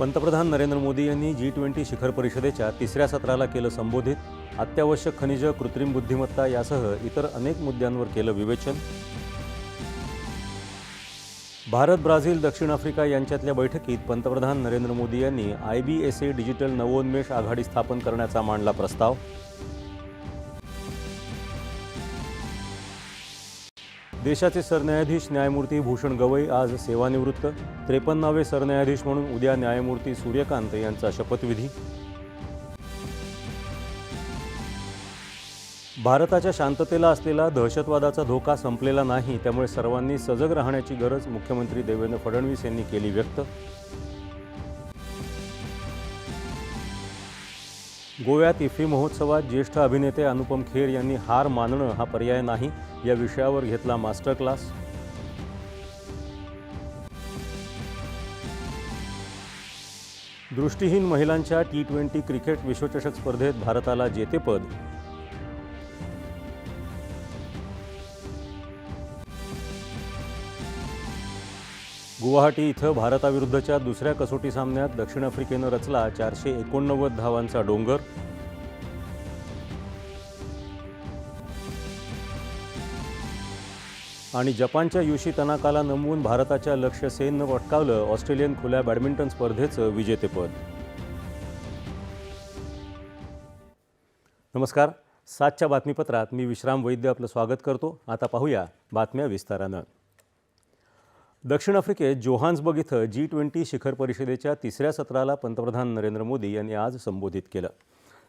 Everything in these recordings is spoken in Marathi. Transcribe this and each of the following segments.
पंतप्रधान नरेंद्र मोदी यांनी जी ट्वेंटी शिखर परिषदेच्या तिसऱ्या सत्राला केलं संबोधित. अत्यावश्यक खनिज कृत्रिम बुद्धिमत्ता यासह इतर अनेक मुद्द्यांवर केलं विवेचन. भारत ब्राझील दक्षिण आफ्रिका यांच्यातल्या बैठकीत पंतप्रधान नरेंद्र मोदी यांनी I B S A digital नवोन्मेष आघाडी स्थापन करण्याचा मांडला प्रस्ताव. देशाचे सरन्यायाधीश न्यायमूर्ती भूषण गवई आज सेवानिवृत्त. त्रेपन्नावे सरन्यायाधीश म्हणून उद्या न्यायमूर्ती सूर्यकांत यांचा शपथविधी. भारताच्या शांततेला असलेला दहशतवादाचा धोका संपलेला नाही त्यामुळे सर्वांनी सजग राहण्याची गरज मुख्यमंत्री देवेंद्र फडणवीस यांनी केली व्यक्त. गोव्यात इफ्फी महोत्सवात ज्येष्ठ अभिनेते अनुपम खेर यांनी हार मानणं हा पर्याय नाही या विषयावर घेतला मास्टर क्लास. दृष्टीहीन महिलांच्या टी ट्वेंटी क्रिकेट विश्वचषक स्पर्धेत भारताला जेतेपद गुवाहाटी इथं भारताविरुद्धच्या दुसऱ्या कसोटी सामन्यात दक्षिण आफ्रिकेनं रचला चारशे एकोणनव्वद धावांचा डोंगर. आणि जपानच्या युशी तनाकाला नमवून भारताच्या लक्ष्य सेननं पटकावलं ऑस्ट्रेलियन खुल्या बॅडमिंटन स्पर्धेचं विजेतेपद. नमस्कार. सातच्या बातमीपत्रात मी विश्राम वैद्य आपलं स्वागत करतो. आता पाहूया बातम्या विस्तारानं. दक्षिण आफ्रिकेत जोहान्सबर्ग इथं जी ट्वेंटी शिखर परिषदेच्या तिसऱ्या सत्राला पंतप्रधान नरेंद्र मोदी यांनी आज संबोधित केलं.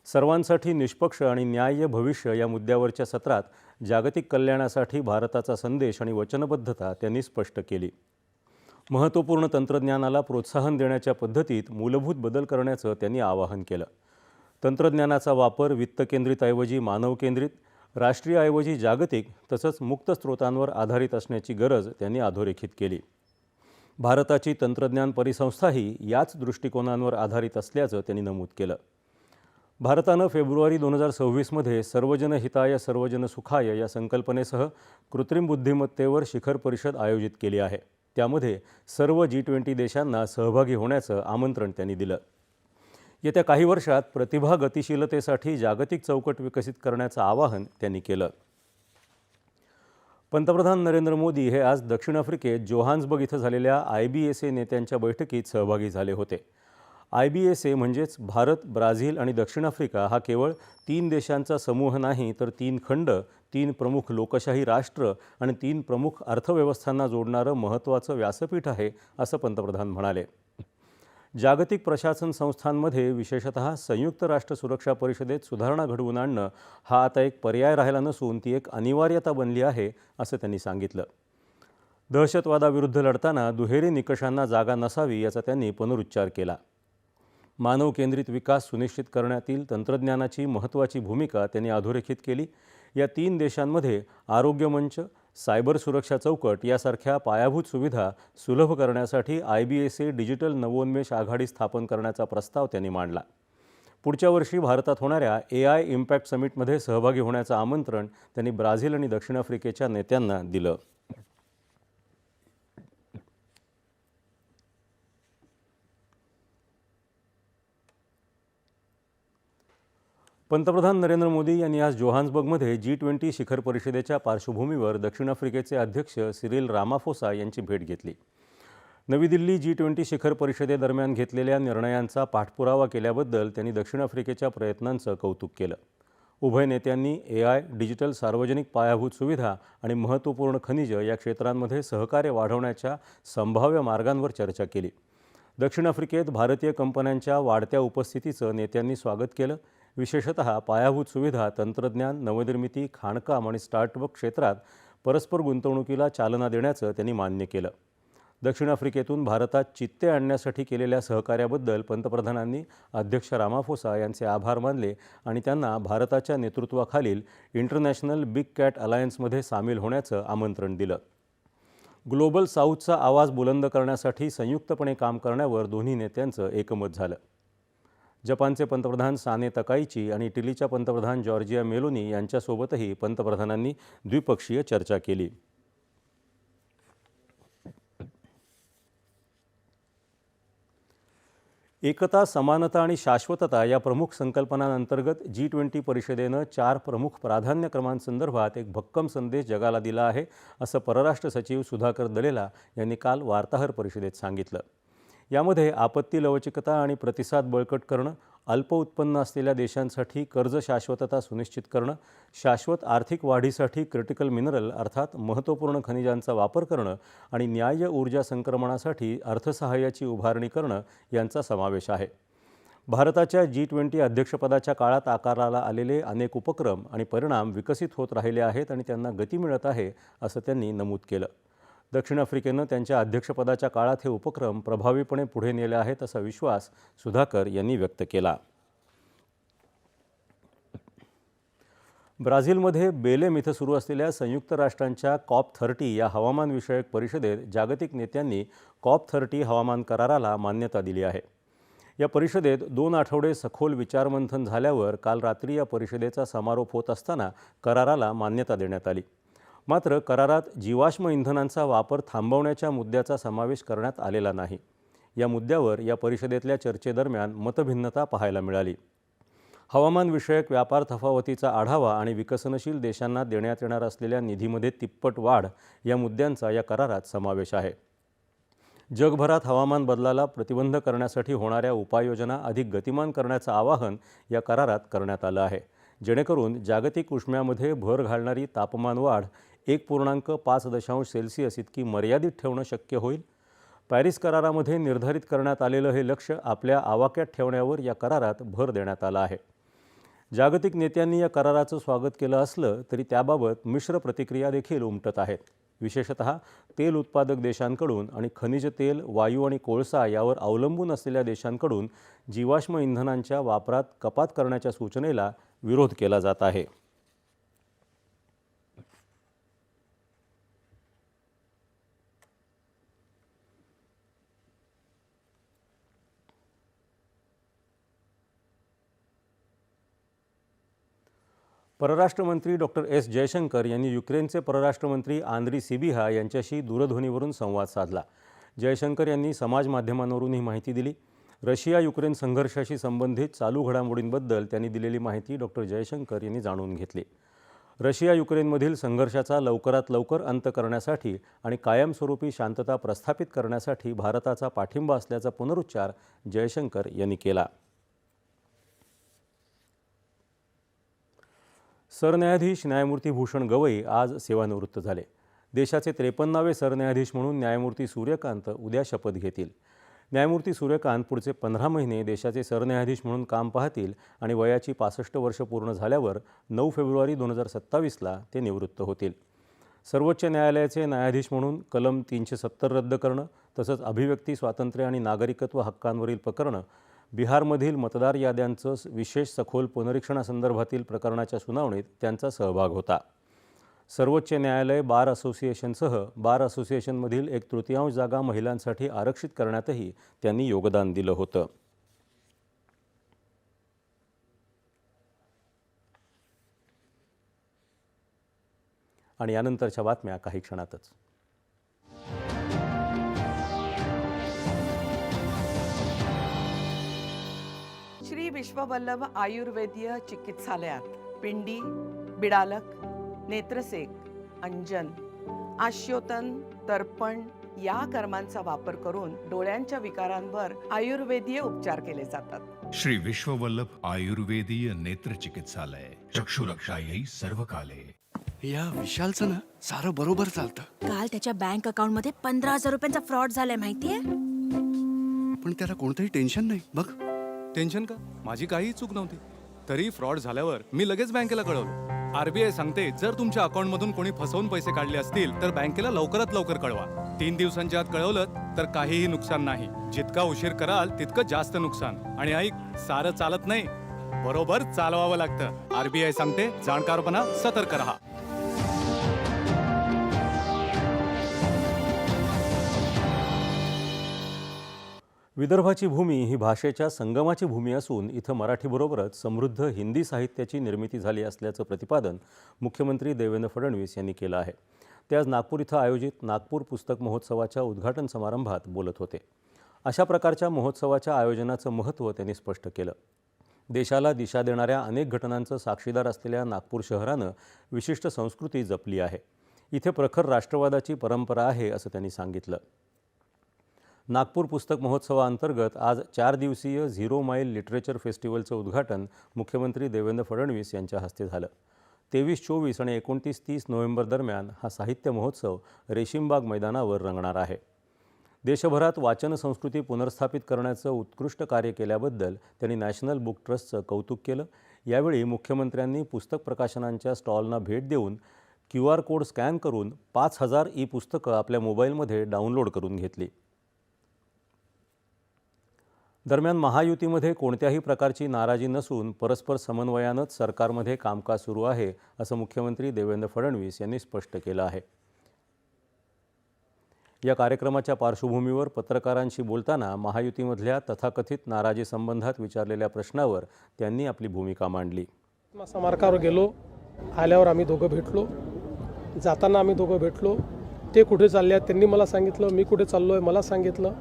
सर्वांसाठी निष्पक्ष आणि न्याय्य भविष्य या मुद्द्यावरच्या सत्रात जागतिक कल्याणासाठी भारताचा संदेश आणि वचनबद्धता त्यांनी स्पष्ट केली. महत्त्वपूर्ण तंत्रज्ञानाला प्रोत्साहन देण्याच्या पद्धतीत मूलभूत बदल करण्याचं त्यांनी आवाहन केलं. तंत्रज्ञानाचा वापर वित्तकेंद्रितऐवजी मानवकेंद्रित राष्ट्रीयऐवजी जागतिक तसंच मुक्त स्रोतांवर आधारित असण्याची गरज त्यांनी अधोरेखित केली. भारताची तंत्रज्ञान परिसंस्थाही याच दृष्टिकोनांवर आधारित असल्याचं त्यांनी नमूद केलं. भारतानं फेब्रुवारी दोन हजार सव्वीसमध्ये सर्वजन हिताय सर्वजन सुखाय या संकल्पनेसह कृत्रिम बुद्धिमत्तेवर शिखर परिषद आयोजित केली आहे. त्यामध्ये सर्व जी ट्वेंटी देशांना सहभागी होण्याचं आमंत्रण त्यांनी दिलं. येत्या काही वर्षात प्रतिभा गतिशीलतेसाठी जागतिक चौकट विकसित करण्याचं आवाहन त्यांनी केलं. पंतप्रधान नरेंद्र मोदी हे आज दक्षिण आफ्रिकेत जोहान्सबर्ग इथं झालेल्या आय बी एस ए नेत्यांच्या बैठकीत सहभागी झाले होते. आय बी एस ए म्हणजेच भारत ब्राझील आणि दक्षिण आफ्रिका हा केवळ तीन देशांचा समूह नाही तर तीन खंड तीन प्रमुख लोकशाही राष्ट्र आणि तीन प्रमुख अर्थव्यवस्थांना जोडणारं महत्त्वाचं व्यासपीठ आहे असं पंतप्रधान म्हणाले. जागतिक प्रशासन संस्थांमध्ये विशेषतः संयुक्त राष्ट्र सुरक्षा परिषदेत सुधारणा घडवून आणणं हा आता एक पर्याय राहिला नसून ती एक अनिवार्यता बनली आहे असं त्यांनी सांगितलं. दहशतवादाविरुद्ध लढताना दुहेरी निकषांना जागा नसावी याचा त्यांनी पुनरुच्चार केला. मानव केंद्रित विकास सुनिश्चित करण्यातील तंत्रज्ञानाची महत्त्वाची भूमिका त्यांनी अधोरेखित केली. या तीन देशांमध्ये आरोग्यमंच सायबर सुरक्षा चौकट यासारख्या पायाभूत सुविधा सुलभ करण्यासाठी I B S A digital नवोन्मेष आघाडी स्थापन करण्याचा प्रस्ताव त्यांनी मांडला. पुढच्या वर्षी भारतात होणाऱ्या ए आय इम्पॅक्ट समिटमध्ये सहभागी होण्याचं आमंत्रण त्यांनी ब्राझील आणि दक्षिण आफ्रिकेच्या नेत्यांना दिलं. पंतप्रधान नरेंद्र मोदी यांनी आज जोहान्सबर्गमध्ये जी ट्वेंटी शिखर परिषदेच्या पार्श्वभूमीवर दक्षिण आफ्रिकेचे अध्यक्ष सिरिल रामाफोसा यांची भेट घेतली. नवी दिल्ली जी ट्वेंटी शिखर परिषदेदरम्यान घेतलेल्या निर्णयांचा पाठपुरावा केल्याबद्दल त्यांनी दक्षिण आफ्रिकेच्या प्रयत्नांचं कौतुक केलं. उभय नेत्यांनी ए आय डिजिटल सार्वजनिक पायाभूत सुविधा आणि महत्त्वपूर्ण खनिज या क्षेत्रांमध्ये सहकार्य वाढवण्याच्या संभाव्य मार्गांवर चर्चा केली. दक्षिण आफ्रिकेत भारतीय कंपन्यांच्या वाढत्या उपस्थितीचं नेत्यांनी स्वागत केलं. विशेषतः पायाभूत सुविधा तंत्रज्ञान नवनिर्मिती खाणकाम आणि स्टार्टअप क्षेत्रात परस्पर गुंतवणुकीला चालना देण्याचं त्यांनी मान्य केलं. दक्षिण आफ्रिकेतून भारतात चित्ते आणण्यासाठी केलेल्या सहकार्याबद्दल पंतप्रधानांनी अध्यक्ष रामाफोसा यांचे आभार मानले आणि त्यांना भारताच्या नेतृत्वाखालील इंटरनॅशनल बिग कॅट अलायन्समध्ये सामील होण्याचं आमंत्रण दिलं. ग्लोबल साऊथचा आवाज बुलंद करण्यासाठी संयुक्तपणे काम करण्यावर दोन्ही नेत्यांचं एकमत झालं. जपानचे पंतप्रधान साने तकाईची आणि इटलीच्या पंतप्रधान जॉर्जिया मेलोनी यांच्यासोबतही पंतप्रधानांनी द्विपक्षीय चर्चा केली. एकता समानता आणि शाश्वतता या प्रमुख संकल्पनांअंतर्गत जी ट्वेंटी परिषदेनं चार प्रमुख प्राधान्यक्रमांसंदर्भात एक भक्कम संदेश जगाला दिला आहे असं परराष्ट्र सचिव सुधाकर दलेला यांनी काल वार्ताहर परिषदेत सांगितलं. यामध्ये आपत्ती लवचिकता आणि प्रतिसाद बळकट करणं अल्प उत्पन्न असलेल्या देशांसाठी कर्ज शाश्वतता सुनिश्चित करणं शाश्वत आर्थिक वाढीसाठी क्रिटिकल मिनरल अर्थात महत्त्वपूर्ण खनिजांचा वापर करणं आणि न्याय्य ऊर्जा संक्रमणासाठी अर्थसहाय्याची उभारणी करणं यांचा समावेश आहे. भारताच्या जी ट्वेंटी अध्यक्षपदाच्या काळात आकाराला आलेले अनेक उपक्रम आणि परिणाम विकसित होत राहिले आहेत आणि त्यांना गती मिळत आहे असं त्यांनी नमूद केलं. दक्षिण आफ्रिकेनं त्यांच्या अध्यक्षपदाच्या काळात हे उपक्रम प्रभावीपणे पुढे नेले आहेत असा विश्वास सुधाकर यांनी व्यक्त केला. ब्राझीलमध्ये बेलेम इथं सुरू असलेल्या संयुक्त राष्ट्रांच्या कॉप थर्टी या हवामानविषयक परिषदेत जागतिक नेत्यांनी कॉप थर्टी हवामान कराराला मान्यता दिली आहे. या परिषदेत दोन आठवडे सखोल विचारमंथन झाल्यावर काल रात्री या परिषदेचा समारोप होत असताना कराराला मान्यता देण्यात आली. मात्र करारात जीवाश्म इंधनांचा वापर थांबवण्याच्या मुद्द्याचा समावेश करण्यात आलेला नाही. या मुद्द्यावर या परिषदेतल्या चर्चेदरम्यान मतभिन्नता पाहायला मिळाली. हवामानविषयक व्यापार तफावतीचा आढावा आणि विकसनशील देशांना देण्यात येणार असलेल्या निधीमध्ये तिप्पट वाढ या मुद्द्यांचा या करारात समावेश आहे. जगभरात हवामान बदलाला प्रतिबंध करण्यासाठी होणाऱ्या उपाययोजना अधिक गतिमान करण्याचं आवाहन या करारात करण्यात आलं आहे. जेणेकरून जागतिक उष्म्यामध्ये भर घालणारी तापमान वाढ एक पूर्णांक पाच दशांश सेल्सिअस इतकी मर्यादित ठेवणं शक्य होईल? पॅरिस करारामध्ये निर्धारित करण्यात आलेलं हे लक्ष आपल्या आवाक्यात ठेवण्यावर या करारात भर देण्यात आला आहे. जागतिक नेत्यांनी या कराराचं स्वागत केलं असलं तरी त्याबाबत मिश्र प्रतिक्रिया देखील उमटत आहेत. विशेषतः तेल उत्पादक देशांकडून आणि खनिज तेल वायू आणि कोळसा यावर अवलंबून असलेल्या देशांकडून जीवाश्म इंधनांच्या वापरात कपात करण्याच्या सूचनेला विरोध केला जात आहे. परराष्ट्रमंत्री डॉक्टर एस जयशंकर यांनी युक्रेनचे परराष्ट्रमंत्री आंद्री सिबिहा यांच्याशी दूरध्वनीवरून संवाद साधला. जयशंकर यांनी समाज माध्यमांवरून ही माहिती दिली. रशिया युक्रेन संघर्षाशी संबंधित चालू घडामोडींबद्दल त्यांनी दिलेली माहिती डॉक्टर जयशंकर यांनी जाणून घेतली. रशिया युक्रेनमधील संघर्षाचा लवकरात लवकर अंत करण्यासाठी आणि कायमस्वरूपी शांतता प्रस्थापित करण्यासाठी भारताचा पाठिंबा असल्याचा पुनरुच्चार जयशंकर यांनी केला. सरन्यायाधीश न्यायमूर्ती भूषण गवई आज सेवानिवृत्त झाले. देशाचे त्रेपन्नावे सरन्यायाधीश म्हणून न्यायमूर्ती सूर्यकांत उद्या शपथ घेतील. न्यायमूर्ती सूर्यकांत पुढचे पंधरा महिने देशाचे सरन्यायाधीश म्हणून काम पाहतील आणि वयाची पासष्ट वर्ष पूर्ण झाल्यावर नऊ फेब्रुवारी दोन हजार सत्तावीसला ते निवृत्त होतील. सर्वोच्च न्यायालयाचे न्यायाधीश म्हणून कलम तीनशे सत्तर रद्द करणं तसंच अभिव्यक्ती स्वातंत्र्य आणि नागरिकत्व हक्कांवरील प्रकरणं बिहारमधील मतदार याद्यांचं विशेष सखोल पुनरीक्षणासंदर्भातील प्रकरणाच्या सुनावणीत त्यांचा सहभाग होता. सर्वोच्च न्यायालय बार असोसिएशनसह बार असोसिएशनमधील एक तृतीयांश जागा महिलांसाठी आरक्षित करण्यातही त्यांनी योगदान दिलं होतं. आणि यानंतरच्या बातम्या काही क्षणातच. विश्ववल्लभ आयुर्वेदीय चिकित्सालयात पिंडी बिडालक नेत्रसेक अंजन आश्योतन तर्पण या कर्मांचा वापर करून डोळ्यांच्या विकारांवर आयुर्वेदीय उपचार केले जातात. श्री विश्ववल्लभ आयुर्वेदीय नेत्र चिकित्सालय चक्षुरक्षायै सर्व काले या विशालचं ना सारं बरोबर चालतं. काल त्याच्या बँक अकाउंटमध्ये पंधरा हजार रुपयांचा फ्रॉड झालाय माहितीये? पण त्याला कोणतंही टेन्शन नाही बघ. टेन्शन का? माझी काहीही चूक नव्हती. तरी फ्रॉड झाल्यावर मी लगेच बँकेला कळवलं. आरबीआय सांगते जर तुमच्या अकाउंटमधून कोणी फसवून पैसे काढले असतील तर बँकेला लवकरात लवकर कळवा. तीन दिवसांच्या आत कळवलं तर काहीही नुकसान नाही. जितका उशीर कराल तितकं जास्त नुकसान. आणि ऐक सारं चालत नाही. बरोबर चालवावं लागतं. आरबीआय सांगते जाणकारपणा सतर्क रहा. विदर्भाची भूमी ही भाषेच्या संगमाची भूमी असून इथं मराठीबरोबरच समृद्ध हिंदी साहित्याची निर्मिती झाली असल्याचं प्रतिपादन मुख्यमंत्री देवेंद्र फडणवीस यांनी केलं आहे. ते आज नागपूर इथं आयोजित नागपूर पुस्तक महोत्सवाच्या उद्घाटन समारंभात बोलत होते. अशा प्रकारच्या महोत्सवाच्या आयोजनाचं महत्त्व त्यांनी स्पष्ट केलं. देशाला दिशा देणाऱ्या अनेक घटनांचं साक्षीदार असलेल्या नागपूर शहरानं विशिष्ट संस्कृती जपली आहे. इथे प्रखर राष्ट्रवादाची परंपरा आहे असं त्यांनी सांगितलं. नागपूर पुस्तक महोत्सवाअंतर्गत आज चार दिवसीय झिरो माईल लिटरेचर फेस्टिवलचं उद्घाटन मुख्यमंत्री देवेंद्र फडणवीस यांच्या हस्ते झालं. तेवीस चोवीस आणि एकोणतीस तीस नोव्हेंबर दरम्यान हा साहित्य महोत्सव रेशीमबाग मैदानावर रंगणार आहे. देशभरात वाचन संस्कृती पुनर्स्थापित करण्याचं उत्कृष्ट कार्य केल्याबद्दल त्यांनी नॅशनल बुक ट्रस्टचं कौतुक केलं. यावेळी मुख्यमंत्र्यांनी पुस्तक प्रकाशनांच्या स्टॉलना भेट देऊन क्यू आर कोड स्कॅन करून पाच हजार ई पुस्तकं आपल्या मोबाईलमध्ये डाउनलोड करून घेतली. दरम्यान महायुतीमध्ये कोणत्याही प्रकारची नाराजी नसून परस्पर समन्वयानंच सरकारमध्ये कामकाज सुरू आहे असं मुख्यमंत्री देवेंद्र फडणवीस यांनी स्पष्ट केलं आहे. या कार्यक्रमाच्या पार्श्वभूमीवर पत्रकारांशी बोलताना महायुतीमधल्या तथाकथित नाराजी संबंधात विचारलेल्या प्रश्नावर त्यांनी आपली भूमिका मांडली. समारकावर गेलो आल्यावर आम्ही दोघं भेटलो जाताना आम्ही दोघं भेटलो ते कुठे चालले आहेत त्यांनी मला सांगितलं मी कुठे चाललो आहे मला सांगितलं.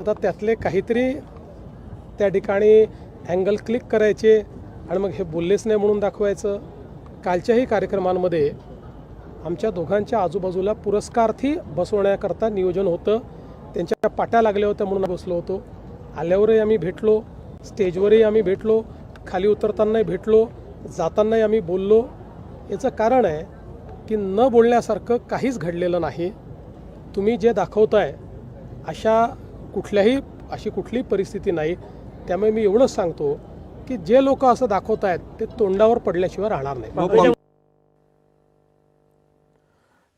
आता त्यातले काहीतरी त्या ठिकाणी अँगल क्लिक करायचे आणि मग हे बोललेच नाही म्हणून दाखवायचं. कालच्याही कार्यक्रमांमध्ये आमच्या दोघांच्या आजूबाजूला पुरस्कार्थी बसवण्याकरता नियोजन होतं. त्यांच्या पाट्या लागल्या होत्या म्हणून बसलो होतो. आल्यावरही आम्ही भेटलो. स्टेजवरही आम्ही भेटलो. खाली उतरतानाही भेटलो. जातानाही आम्ही बोललो. याचं कारण आहे की न बोलण्यासारखं काहीच घडलेलं नाही. तुम्ही जे दाखवताय अशा कुठल्याही अशी कुठलीही परिस्थिती नाही. त्यामुळे मी एवढंच सांगतो की जे लोक असं दाखवत आहेत ते तोंडावर पडल्याशिवाय राहणार नाही.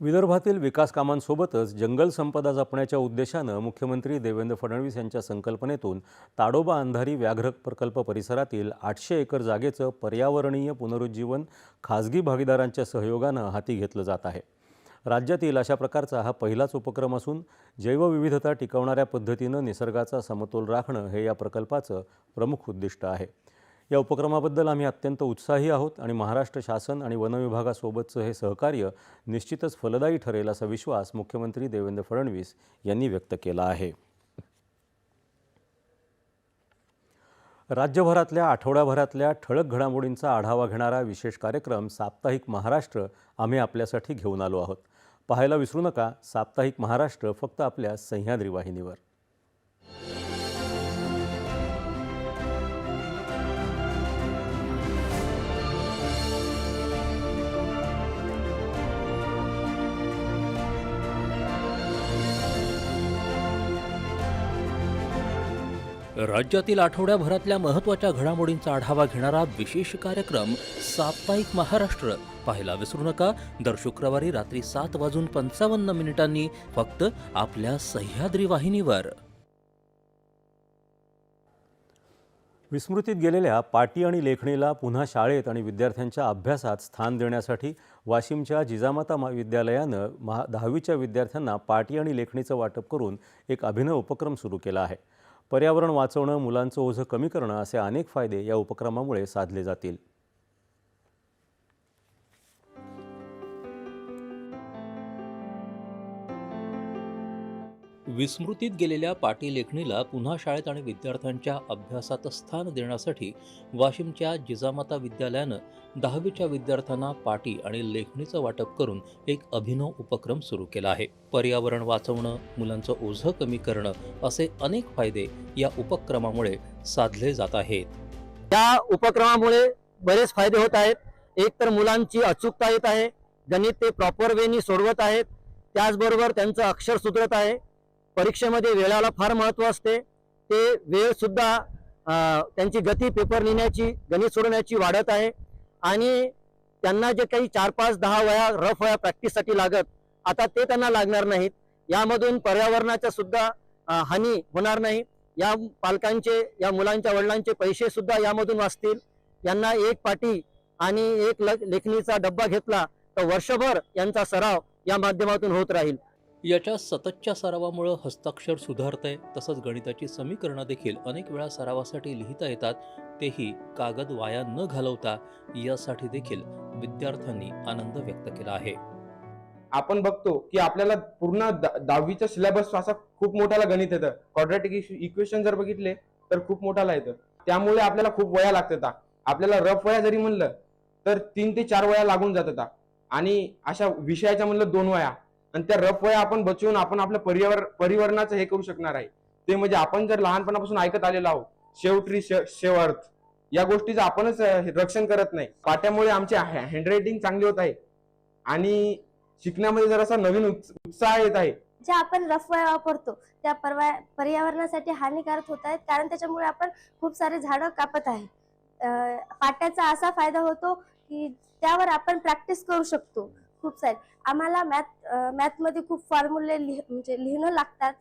विदर्भातील विकास कामांसोबतच जंगल संपदा जपण्याच्या उद्देशानं मुख्यमंत्री देवेंद्र फडणवीस यांच्या संकल्पनेतून ताडोबा अंधारी व्याघ्र प्रकल्प परिसरातील आठशे एकर जागेचं पर्यावरणीय पुनरुज्जीवन खाजगी भागीदारांच्या सहयोगानं हाती घेतलं जात आहे. राज्यातील अशा प्रकारचा हा पहिलाच उपक्रम असून जैवविविधता टिकवणाऱ्या पद्धतीनं निसर्गाचा समतोल राखणं हे या प्रकल्पाचं प्रमुख उद्दिष्ट आहे. या उपक्रमाबद्दल आम्ही अत्यंत उत्साही आहोत आणि महाराष्ट्र शासन आणि वनविभागासोबतचं हे सहकार्य निश्चितच फलदायी ठरेल असा विश्वास मुख्यमंत्री देवेंद्र फडणवीस यांनी व्यक्त केला आहे. राज्यभरातल्या आठवड्याभरातल्या ठळक घडामोडींचा आढावा घेणारा विशेष कार्यक्रम साप्ताहिक महाराष्ट्र आम्ही आपल्यासाठी घेऊन आलो आहोत. पाहायला विसरू नका साप्ताहिक महाराष्ट्र फक्त आपल्या सह्याद्री वाहिनीवर. राज्यातील आठवड्याभरातल्या महत्त्वाच्या घडामोडींचा आढावा घेणारा विशेष कार्यक्रम साप्ताहिक महाराष्ट्र. पाहायला विसरू नका. दर शुक्रवारी रात्री सात वाजून पंचावन्न मिनिटांनी फक्त आपल्या सह्याद्री वाहिनीवर. विस्मृतीत गेलेल्या पाटी आणि लेखणीला पुन्हा शाळेत आणि विद्यार्थ्यांच्या अभ्यासात स्थान देण्यासाठी वाशिमच्या जिजामाता महाविद्यालयानं महा दहावीच्या विद्यार्थ्यांना पाटी आणि लेखणीचं वाटप करून एक अभिनव उपक्रम सुरू केला आहे. पर्यावरण वाचवणं मुलांचं ओझं कमी करणं असे अनेक फायदे या उपक्रमामुळे साधले जातील. विस्मृतीत गेलेल्या पाटी लेखणीला पुन्हा शाळेत आणि विद्यार्थ्यांच्या अभ्यासात स्थान देण्यासाठी वाशिमच्या जिजामाता विद्यालयानं दहावीच्या विद्यार्थ्यांना पाटी आणि लेखणीचं वाटप करून एक अभिनव उपक्रम सुरू केला आहे. पर्यावरण वाचवणं मुलांचं ओझं कमी करणं असे अनेक फायदे या उपक्रमामुळे साधले जात आहेत. या उपक्रमामुळे बरेच फायदे होत आहेत. एक तर मुलांची अचूकता येत आहे. गणित ते प्रॉपर वेनी सोडवत आहेत. त्याचबरोबर त्यांचं अक्षर सुधरत आहे. परीक्षेमध्ये वेळाला फार महत्त्व असते. ते वेळ सुद्धा त्यांची गती पेपर लिहिण्याची गणित सोडवण्याची वाढत आहे. आणि त्यांना जे काही चार पाच दहा वया रफ वया प्रॅक्टिससाठी लागत आता ते त्यांना लागणार नाहीत. यामधून पर्यावरणाच्या सुद्धा हानी होणार नाही. या पालकांचे या मुलांच्या वडिलांचे पैसे सुद्धा यामधून वाचतील. यांना एक पाटी आणि एक लेखणीचा डब्बा घेतला तर वर्षभर यांचा सराव या माध्यमातून होत राहील. याच्या सततच्या सरावामुळं हस्ताक्षर सुधारतंय तसंच गणिताची समीकरणं देखील अनेक वेळा सरावासाठी लिहिता येतात तेही कागद वाया न घालवता यासाठी देखील विद्यार्थ्यांनी आनंद व्यक्त केला आहे. आपण बघतो की आपल्याला पूर्ण द- दहावीचा सिलेबस असा खूप मोठाला गणित येतं. क्वाड्रॅटिक इक्वेशन जर बघितले तर खूप मोठाला येतं. त्यामुळे आपल्याला खूप वया लागतात आपल्याला रफ वया जरी म्हणलं तर तीन ते चार वया लागून जातात आणि अशा विषयाच्या म्हणलं दोन वया. आणि त्या रफ वया आपण बचवून आपण आपल्या परिवार परिवर्णाचं हे करू शकणार आहे. ते म्हणजे आपण जर लहानपणापासून ऐकत आलेलो आहोत शेव ट्री शेव अर्थ या गोष्टीचं आपणच रक्षण करत नाही. पाट्यामुळे आमची हँडरायटिंग चांगली होत आहे. आणि शिकण्यामध्ये जरासा नवीन उत्साह येत आहे. ज्या आपण रफवाया वापरतो त्या परवा पर्यावरणासाठी हानिकारक होत आहेत. कारण त्याच्यामुळे आपण खूप सारे झाडं कापत आहे. पाट्याचा असा फायदा होतो की त्यावर आपण प्रॅक्टिस करू शकतो. खूप सारे. आम्हाला मॅथ मॅथमध्ये खूप फॉर्म्युले लिह म्हणजे लिहिणं लागतात.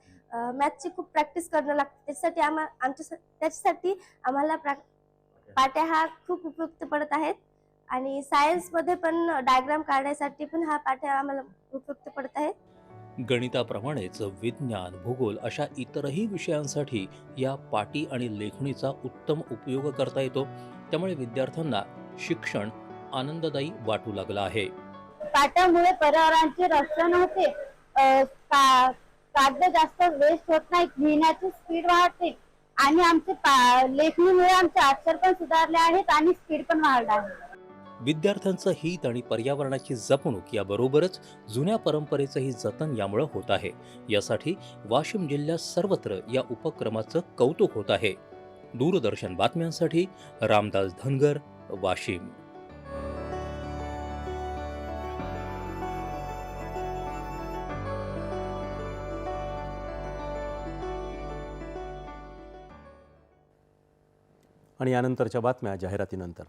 मॅथची खूप प्रॅक्टिस करणं लागतं. त्याच्यासाठी आम्हा आमच्या त्याच्यासाठी आम्हाला पाट्या हा खूप उपयुक्त पडत आहेत. आणि सायन्समध्ये पण डायग्राम काढण्यासाठी पण हा पाठ्या आम्हाला उपयुक्त पडत आहेत. गणिताप्रमाणेच विज्ञान भूगोल अशा इतरही विषयांसाठी या पाटी आणि लेखणीचा उत्तम उपयोग करता येतो. त्यामुळे विद्यार्थ्यांना शिक्षण आनंददायी वाटू लागलं आहे. काट्यामुळे पर्यावरणाचे रक्षण होते कागद जास्त वेस्ट होत नाही लिहिण्याची स्पीड वाढते. आणि आमचे लेखणीमुळे आमचे अक्षर पण सुधारले आहेत आणि स्पीड पण वाढला आहे. विद्यार्थ्यांचं हित आणि पर्यावरणाची जपणूक याबरोबरच जुन्या परंपरेचंही जतन यामुळे होत आहे. यासाठी वाशिम जिल्ह्यात सर्वत्र या उपक्रमाचं कौतुक होत आहे. दूरदर्शन बातम्यांसाठी रामदास धनगर वाशिम. आणि यानंतरच्या बातम्या जाहिरातीनंतर.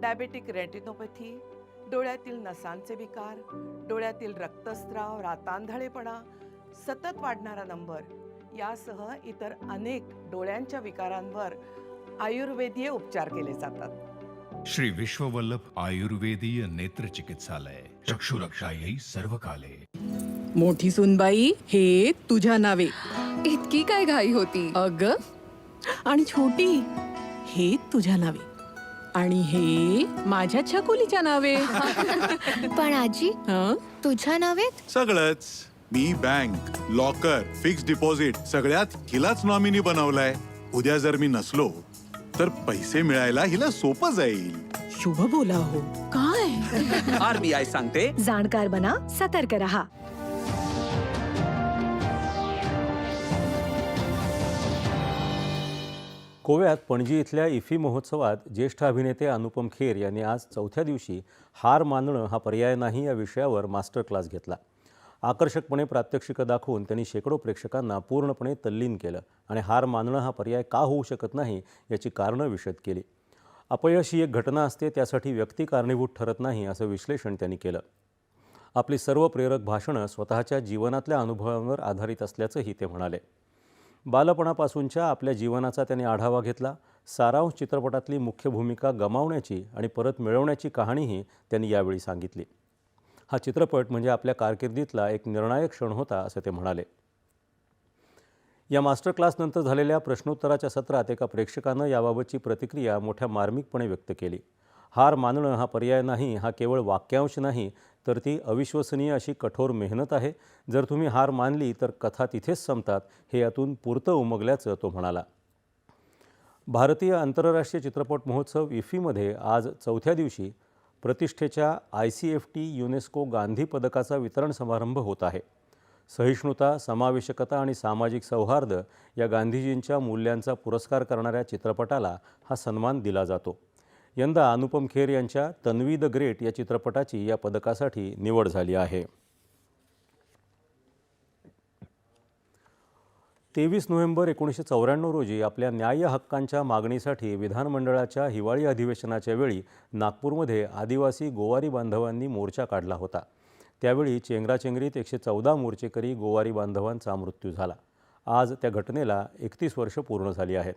डायबेटिक रेटिनोपॅथी डोळ्यातील नसांचे विकार डोळ्यातील रक्तस्राव रातांधळेपणा सतत वाढणारा नंबर यासह इतर अनेक डोळ्यांच्या विकारांवर आयुर्वेदीय उपचार केले जातात. श्री विश्ववल्लभ आयुर्वेदीय नेत्र चिकित्सालय चक्षुरक्षा यही सर्व काले मोठी सुनबाई हे तुझ्या नावे. इतकी काय घाई होती. अग आणि छोटी हे तुझ्या नावे. आणि हे माझ्या छकुलीच्या नावे. पण आजी हं? तुझ्या नावे सगळंच. मी बँक लॉकर फिक्स डिपॉझिट सगळ्यात हिलाच नॉमिनी बनवलाय. उद्या जर मी नसलो तर पैसे मिळायला हिला सोपं जाईल. शुभ बोला हो. काय? आरबीआय सांगते. जाणकार बना सतर्क रहा. गोव्यात पणजी इथल्या इफी महोत्सवात ज्येष्ठ अभिनेते अनुपम खेर यांनी आज चौथ्या दिवशी हार मानणं हा पर्याय नाही या विषयावर मास्टर क्लास घेतला. आकर्षकपणे प्रात्यक्षिकं दाखवून त्यांनी शेकडो प्रेक्षकांना पूर्णपणे तल्लीन केलं आणि हार मानणं हा पर्याय का होऊ शकत नाही याची कारणं विशद केली. अपयश ही एक घटना असते त्यासाठी व्यक्ती कारणीभूत ठरत नाही असं विश्लेषण त्यांनी केलं. आपली सर्व प्रेरक भाषणं स्वतःच्या जीवनातल्या अनुभवांवर आधारित असल्याचंही ते म्हणाले. बालपणापासूनच्या आपल्या जीवनाचा त्यांनी आढावा घेतला. सारांश चित्रपटातली मुख्य भूमिका गमावण्याची आणि परत मिळवण्याची कहाणीही त्यांनी यावेळी सांगितली. हा चित्रपट म्हणजे आपल्या कारकिर्दीतला एक निर्णायक क्षण होता असं ते म्हणाले. या मास्टर क्लासनंतर झालेल्या प्रश्नोत्तराच्या सत्रात एका प्रेक्षकानं याबाबतची प्रतिक्रिया मोठ्या मार्मिकपणे व्यक्त केली. हार मानणं हा पर्याय नाही हा केवळ वाक्यांश नाही तर ती अविश्वसनीय अशी कठोर मेहनत आहे. जर तुम्ही हार मानली तर कथा तिथेच संपतात हे यातून पुरतं उमगल्याचं तो म्हणाला. भारतीय आंतरराष्ट्रीय चित्रपट महोत्सव इफीमध्ये आज चौथ्या दिवशी प्रतिष्ठेच्या I C F T UNESCO Gandhi पदकाचा वितरण समारंभ होत आहे. सहिष्णुता समावेशकता आणि सामाजिक सौहार्द या गांधीजींच्या मूल्यांचा पुरस्कार करणाऱ्या चित्रपटाला हा सन्मान दिला जातो. यंदा अनुपम खेर यांच्या तन्वी द ग्रेट या चित्रपटाची या पदकासाठी निवड झाली आहे. तेवीस नोव्हेंबर एकोणीसशे चौऱ्याण्णव रोजी आपल्या न्याय हक्कांच्या मागणीसाठी विधानमंडळाच्या हिवाळी अधिवेशनाच्या वेळी नागपूरमध्ये आदिवासी गोवारी बांधवांनी मोर्चा काढला होता. त्यावेळी चेंगराचेंगरीत एकशे चौदा मोर्चेकरी गोवारी बांधवांचा मृत्यू झाला. आज त्या घटनेला एकतीस वर्ष पूर्ण झाली आहेत.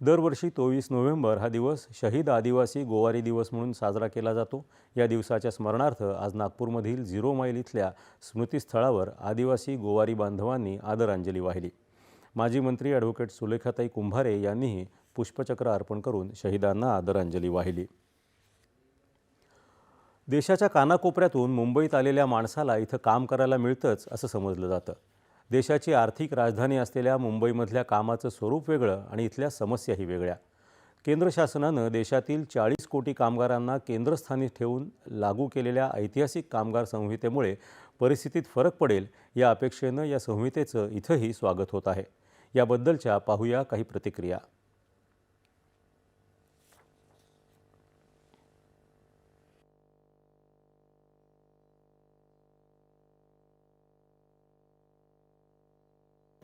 दरवर्षी चोवीस नोव्हेंबर हा दिवस शहीद आदिवासी गोवारी दिवस म्हणून साजरा केला जातो. या दिवसाच्या स्मरणार्थ आज नागपूरमधील झिरो माईल इथल्या स्मृतीस्थळावर आदिवासी गोवारी बांधवांनी आदरांजली वाहिली. माजी मंत्री ॲडव्होकेट सुलेखाताई कुंभारे यांनीही पुष्पचक्र अर्पण करून शहीदांना आदरांजली वाहिली. देशाच्या कानाकोपऱ्यातून मुंबईत आलेल्या माणसाला इथं काम करायला मिळतंच असं समजलं जातं. देशाची आर्थिक राजधानी असलेल्या मुंबईमधल्या कामाचं स्वरूप वेगळं आणि इथल्या समस्याही वेगळ्या. केंद्र शासनानं देशातील चाळीस कोटी कामगारांना केंद्रस्थानी ठेवून लागू केलेल्या ऐतिहासिक कामगार संहितेमुळे परिस्थितीत फरक पडेल या अपेक्षेनं या संहितेचं इथंही स्वागत होत आहे. याबद्दलच्या पाहूया काही प्रतिक्रिया.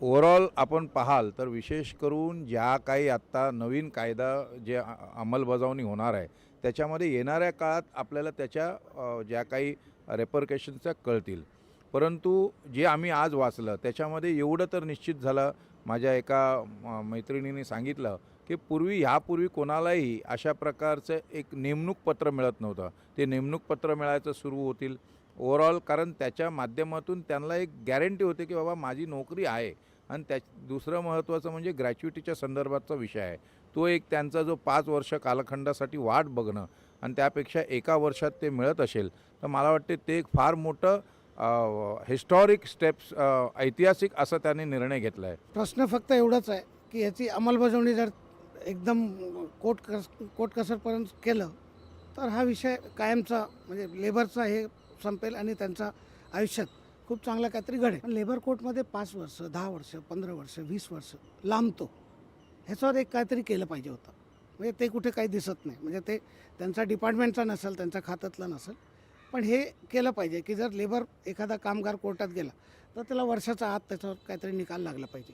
ओव्हरऑल आपण पाहाल तर विशेष करून ज्या काही आत्ता नवीन कायदा जे अंमलबजावणी होणार आहे त्याच्यामध्ये येणाऱ्या काळात आपल्याला त्याच्या ज्या काही रेपरकेशन्स कळतील. परंतु जे आम्ही आज वाचलं त्याच्यामध्ये एवढं तर निश्चित झालं माझ्या एका मैत्रिणीने सांगितलं की पूर्वी ह्यापूर्वी कोणालाही अशा प्रकारचं एक नेमणूक पत्र मिळत नव्हतं. ते नेमणूक पत्र मिळायचं सुरू होतील. ओव्हरऑल कारण त्याच्या माध्यमातून त्यांना एक गॅरंटी होते की बाबा माझी नोकरी आहे. आणि त्या दुसरं महत्त्वाचं म्हणजे ग्रॅच्युटीच्या संदर्भातचा विषय आहे. तो एक त्यांचा जो पाच वर्ष कालखंडासाठी वाट बघणं आणि त्यापेक्षा एका वर्षात ते मिळत असेल तर मला वाटते ते एक फार मोठं हिस्टॉरिक स्टेप्स ऐतिहासिक असा त्यांनी निर्णय घेतला आहे. प्रश्न फक्त एवढाच आहे की याची अंमलबजावणी जर एकदम कोट कस कोटकसरपर्यंत केलं तर हा विषय कायमचा म्हणजे लेबरचा हे संपेल आणि त्यांचा आयुष्यात खूप चांगला काहीतरी घडेल लेबर कोर्टमध्ये पाच वर्ष दहा वर्ष पंधरा वर्ष वीस वर्ष लांबतो. ह्याच्यावर एक काहीतरी केलं पाहिजे होतं. म्हणजे ते कुठे काही दिसत नाही. म्हणजे ते त्यांचा डिपार्टमेंटचा नसेल त्यांच्या खात्यातला नसेल. पण हे केलं पाहिजे की जर लेबर एखादा कामगार कोर्टात गेला तर त्याला वर्षाचा आत त्याच्यावर काहीतरी निकाल लागला पाहिजे.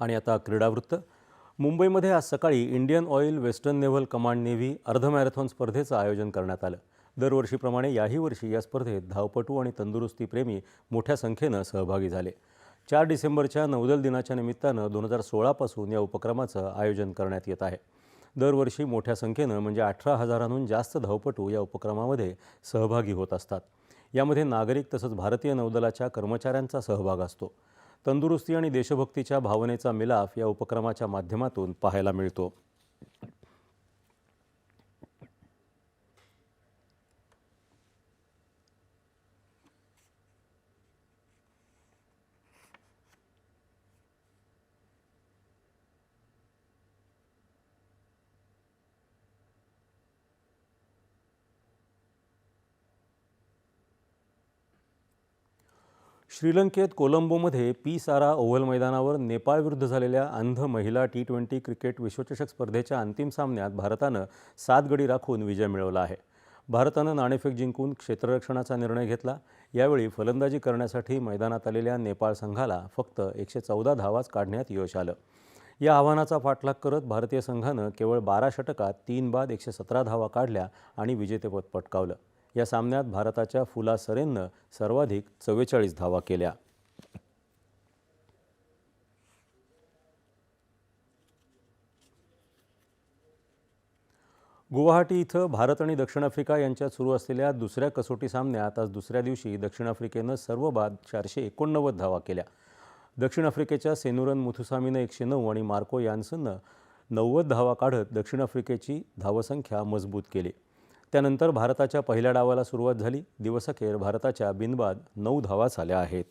आणि आता क्रीडावृत्त. मुंबईमध्ये आज सकाळी Indian Oil western naval command navy अर्ध मॅरेथॉन स्पर्धेचं आयोजन करण्यात आलं. दरवर्षीप्रमाणे याही वर्षी या स्पर्धेत धावपटू आणि तंदुरुस्तीप्रेमी मोठ्या संख्येनं सहभागी झाले. चार डिसेंबरच्या नौदल दिनाच्या निमित्तानं दोन हजार सोळापासून या उपक्रमाचं आयोजन करण्यात येत आहे. दरवर्षी मोठ्या संख्येनं म्हणजे अठरा हजारांहून जास्त धावपटू या उपक्रमामध्ये सहभागी होत असतात. यामध्ये नागरिक तसंच भारतीय नौदलाच्या कर्मचाऱ्यांचा सहभाग असतो. तंदुरुस्ती आणि देशभक्तीच्या भावनेचा मिलाफ या उपक्रमाच्या माध्यमातून पाहायला मिळतो. श्रीलंकेत कोलंबोमध्ये पी सारा ओव्हल मैदानावर नेपाळविरुद्ध झालेल्या अंध महिला टी ट्वेंटी क्रिकेट विश्वचषक स्पर्धेच्या अंतिम सामन्यात भारतानं सात गडी राखून विजय मिळवला आहे. भारतानं नाणेफेक जिंकून क्षेत्ररक्षणाचा निर्णय घेतला. यावेळी फलंदाजी करण्यासाठी मैदानात आलेल्या नेपाळ संघाला फक्त एकशे चौदा धावाच काढण्यात यश आलं. या आव्हानाचा पाठलाग करत भारतीय संघानं केवळ बारा षटकात तीन बाद एकशे सतरा धावा काढल्या आणि विजेतेपद पटकावलं. या सामन्यात भारताच्या फुला सरेननं सर्वाधिक चव्वेचाळीस धावा केल्या. गुवाहाटी इथं भारत आणि दक्षिण आफ्रिका यांच्यात सुरू असलेल्या दुसऱ्या कसोटी सामन्यात आज दुसऱ्या दिवशी दक्षिण आफ्रिकेनं सर्व बाद चारशे एकोणनव्वद धावा केल्या. दक्षिण आफ्रिकेच्या सेनुरन मुथुसामीनं एकशे नऊ आणि मार्को यान्सननं नव्वद धावा काढत दक्षिण आफ्रिकेची धावसंख्या मजबूत केली. त्यानंतर भारताच्या पहिल्या डावाला सुरुवात झाली. दिवसअखेर भारताच्या बिनबाद नऊ धावा झाल्या आहेत.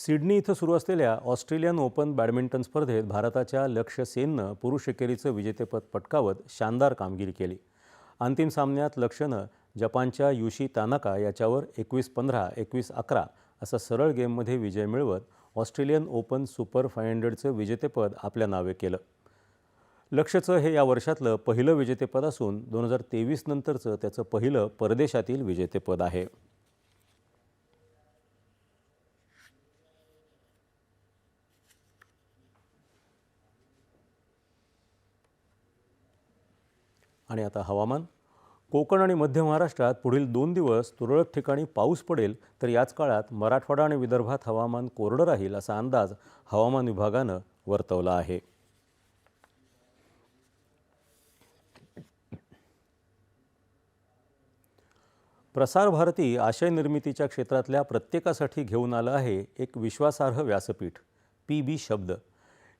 सिडनी इथं सुरू असलेल्या ऑस्ट्रेलियन ओपन बॅडमिंटन स्पर्धेत भारताच्या लक्ष्य सेननं पुरुष एकेरीचं विजेतेपद पटकावत शानदार कामगिरी केली. अंतिम सामन्यात लक्ष्यनं जपानच्या युशी तानाका याच्यावर एकवीस पंधरा एकवीस अकरा असा सरळ गेममध्ये विजय मिळवत ऑस्ट्रेलियन ओपन सुपर फाय हंड्रेडचं विजेतेपद आपल्या नावे केलं. लक्ष्यचं हे या वर्षातलं पहिलं विजेतेपद असून दोन हजार तेवीस नंतरचं त्याचं पहिलं परदेशातील विजेतेपद आहे. आणि आता हवामान. कोकण आणि मध्य महाराष्ट्रात पुढील दोन दिवस तुरळक ठिकाणी पाऊस पडेल तर याच काळात मराठवाडा आणि विदर्भात हवामान कोरडं राहील असा अंदाज हवामान विभागानं वर्तवला आहे. प्रसार भारती आशय निर्मितीच्या क्षेत्रातल्या प्रत्येकासाठी घेऊन आलं आहे एक विश्वासार्ह व्यासपीठ पी बी शब्द.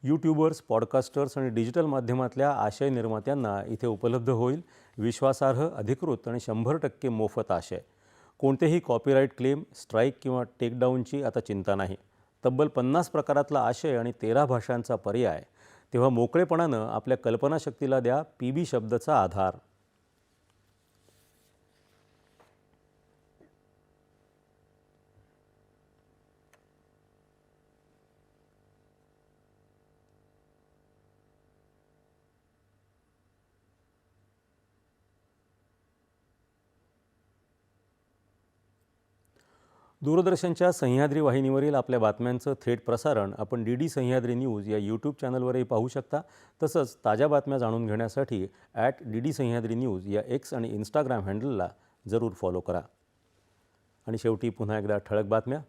यूट्यूबर्स पॉडकास्टर्स आणि डिजिटल माध्यमातल्या आशय निर्मात्यांना इथे उपलब्ध होईल. विश्वासार्ह अधिकृत आणि शंभर टक्के मोफत आशय. कोणतेही कॉपीराईट क्लेम स्ट्राईक किंवा टेकडाऊनची आता चिंता नाही. तब्बल पन्नास प्रकारातला आशय आणि तेरा भाषांचा पर्याय. तेव्हा मोकळेपणानं आपल्या कल्पनाशक्तीला द्या. पी बी शब्दचा आधार. दूरदर्शनच्या सह्याद्री वाहिनीवरील आपल्या बातम्यांचं थेट प्रसारण आपण डी डी सह्याद्री न्यूज या यूट्यूब चॅनलवरही पाहू शकता. तसंच ताज्या बातम्या जाणून घेण्यासाठी at D D Sahyadri news या एक्स आणि इंस्टाग्राम हँडलला जरूर फॉलो करा. आणि शेवटी पुन्हा एकदा ठळक बातम्या.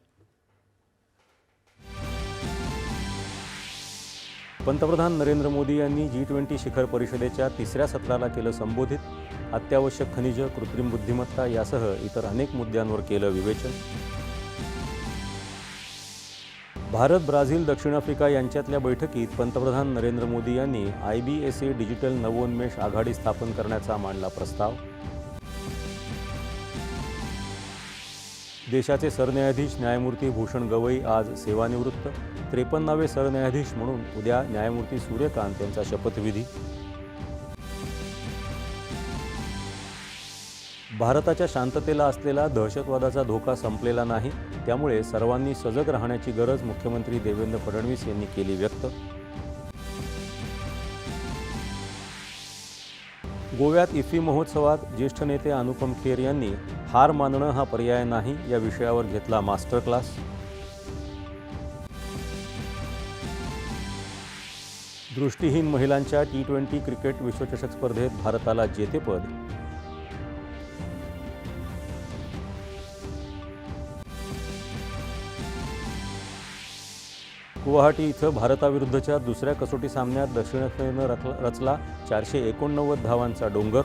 पंतप्रधान नरेंद्र मोदी यांनी जी ट्वेंटी शिखर परिषदेच्या तिसऱ्या सत्राला केलं संबोधित. अत्यावश्यक खनिज कृत्रिम बुद्धिमत्ता यासह इतर अनेक मुद्द्यांवर केलं विवेचन. भारत ब्राझील दक्षिण आफ्रिका यांच्यातल्या बैठकीत पंतप्रधान नरेंद्र मोदी यांनी I B S A digital नवोन्मेष आघाडी स्थापन करण्याचा मांडला प्रस्ताव. देशाचे सरन्यायाधीश न्यायमूर्ती भूषण गवई आज सेवानिवृत्त. त्रेपन्नावे सरन्यायाधीश म्हणून उद्या न्यायमूर्ती सूर्यकांत यांचा शपथविधी. भारताच्या शांततेला असलेला दहशतवादाचा धोका संपलेला नाही. त्यामुळे सर्वांनी सजग राहण्याची गरज मुख्यमंत्री देवेंद्र फडणवीस यांनी केली व्यक्त. गोव्यात इफ्फी महोत्सवात ज्येष्ठ नेते अनुपम खेर यांनी हार मानणं हा पर्याय नाही या विषयावर घेतला मास्टर क्लास दृष्टीहीन महिलांच्या टी ट्वेंटी क्रिकेट विश्वचषक स्पर्धेत भारताला जेतेपद गुवाहाटी इथं भारताविरुद्धच्या दुसऱ्या कसोटी सामन्यात दक्षिण आफ्रिकेनं रचला रचला चारशे एकोणनव्वद धावांचा डोंगर.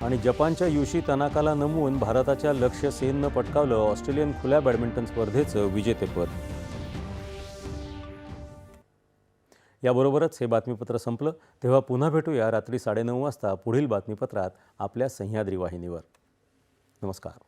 आणि जपानच्या युशी तनाकाला नमवून भारताच्या लक्ष्य सेननं पटकावलं ऑस्ट्रेलियन खुल्या बॅडमिंटन स्पर्धेचं विजेतेपद. याबरोबरच हे बातमीपत्र संपलं. तेव्हा पुन्हा भेटूया रात्री साडेनऊ वाजता पुढील बातमीपत्रात आपल्या सह्याद्री वाहिनीवर. नमस्कार.